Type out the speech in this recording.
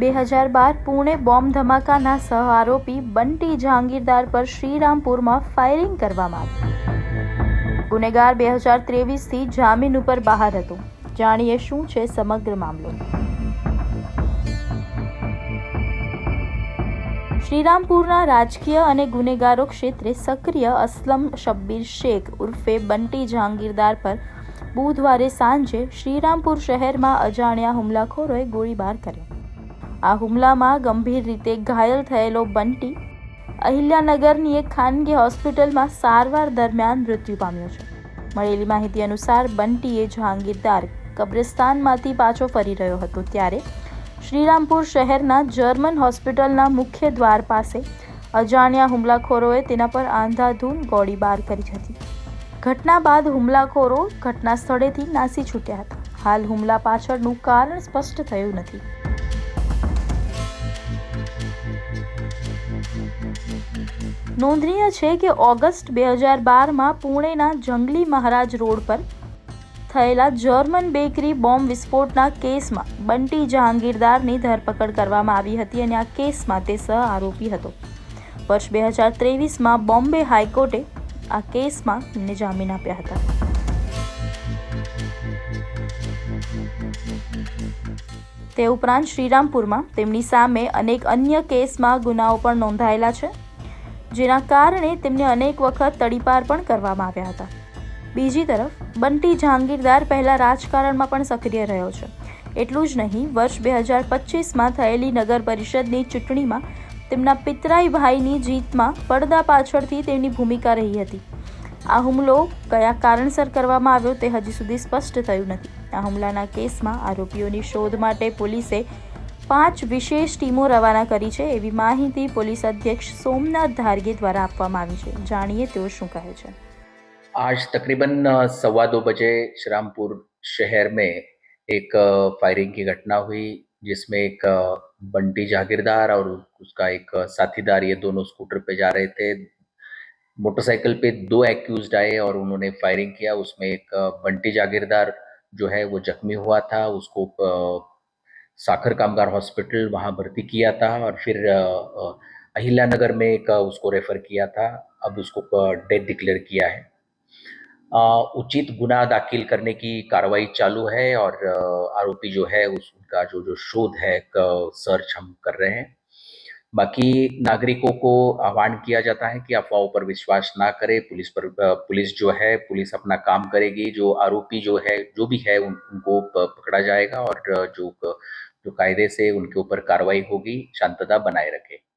બે હજાર બાર પુણે બોમ્બ ધમાકાના સહ આરોપી બંટી જહાંગીરદાર પર શ્રીરામપુરમાં ફાયરિંગ કરવામાં આવ્યું. ગુનેગાર બે હજાર ત્રેવીસથી જામીન ઉપર બહાર હતો. જાણીએ શું છે સમગ્ર મામલો? શ્રીરામપુરના રાજકીય અને ગુનેગારો ક્ષેત્રે સક્રિય અસલમ શબ્બીર શેખ ઉર્ફે બંટી જહાંગીરદાર પર બુધવારે સાંજે શ્રીરામપુર શહેરમાં અજાણ્યા હુમલાખોરોએ ગોળીબાર કર્યો. આ હુમલામાં ગંભીર રીતે ઘાયલ થયેલો બંટી અહિલ્યાનગરની એક ખાનગી હોસ્પિટલમાં સારવાર દરમિયાન મૃત્યુ પામ્યો છે. મળેલી માહિતી અનુસાર બંટીએ જહાંગીરદાર કબ્રિસ્તાનમાંથી પાછો ફરી રહ્યો હતો ત્યારે શ્રીરામપુર શહેરના જર્મન હોસ્પિટલના મુખ્ય દ્વાર પાસે અજાણ્યા હુમલાખોરોએ તેના પર આંધાધૂન ગોળીબાર કરી હતી. ઘટના બાદ હુમલાખોરો ઘટના સ્થળેથી નાસી છૂટ્યા હતા. હાલ હુમલા પાછળનું કારણ સ્પષ્ટ થયું નથી. નોંધનીય છે કે ઓગસ્ટ બે હજાર બારમાં પુણેના જંગલી મહારાજ રોડ પર થયેલા જર્મન બેકરી બોમ્બ વિસ્ફોટના કેસમાં બંટી જહાંગીરદારની ધરપકડ કરવામાં આવી હતી અને આ કેસમાં તે સહ આરોપી હતો. વર્ષ બે હજાર ત્રેવીસમાં બોમ્બે હાઈકોર્ટે આ કેસમાં તેમને જામીન આપ્યા હતા. તે ઉપરાંત શ્રીરામપુરમાં તેમની સામે અનેક અન્ય કેસમાં ગુનાઓ પણ નોંધાયેલા છે, જેના કારણે તેમને અનેક વખત તડીપાર પણ કરવામાં આવ્યા હતા. બીજી તરફ, બંટી જહાંગીરદાર પહેલાં રાજકારણમાં પણ સક્રિય રહ્યો છે. એટલું જ નહીં, વર્ષ બે હજાર પચીસમાં થયેલી નગર પરિષદની ચૂંટણીમાં તેમના પિતરાઈ ભાઈની જીતમાં પડદા પાછળથી તેમની ભૂમિકા રહી હતી. આ હુમલો કયા કારણસર કરવામાં આવ્યો તે હજી સુધી સ્પષ્ટ થયું નથી. આ હુમલાના કેસમાં આરોપીઓની શોધ માટે પોલીસે પાંચ વિશેષ ટીમો રવાના કરી છે એવી માહિતી પોલીસ અધ્યક્ષ સોમનાથ ધારગે દ્વારા આપવામાં આવી છે જાણીએ તેઓ શું કહે છે आज तकरीबन अ, सवा दो बजे श्रीरामपुर शहर में एक अ, फायरिंग की घटना हुई जिसमें एक अ, बंटी जागीरदार और उसका एक अ, साथीदार ये दोनों स्कूटर पे जा रहे थे मोटरसाइकिल पे दो एक्यूज्ड आए और उन्होंने फायरिंग किया उसमें एक अ, बंटी जागीरदार जो है वो जख्मी हुआ था उसको साखर कामगार हॉस्पिटल वहाँ भर्ती किया था और फिर अ, अ, अहिल्यानगर में एक उसको रेफर किया था अब उसको डेथ डिक्लेयर किया है। उचित गुना दाखिल करने की कार्रवाई चालू है और आरोपी जो है उस उनका जो जो शोध है सर्च हम कर रहे हैं। बाकी नागरिकों को आह्वान किया जाता है कि अफवाहों पर विश्वास ना करें पुलिस पर पुलिस जो है पुलिस अपना काम करेगी जो आरोपी जो है जो भी है उन, उनको पकड़ा जाएगा और जो जो कायदे से उनके ऊपर कार्रवाई होगी शांतता बनाए रखे।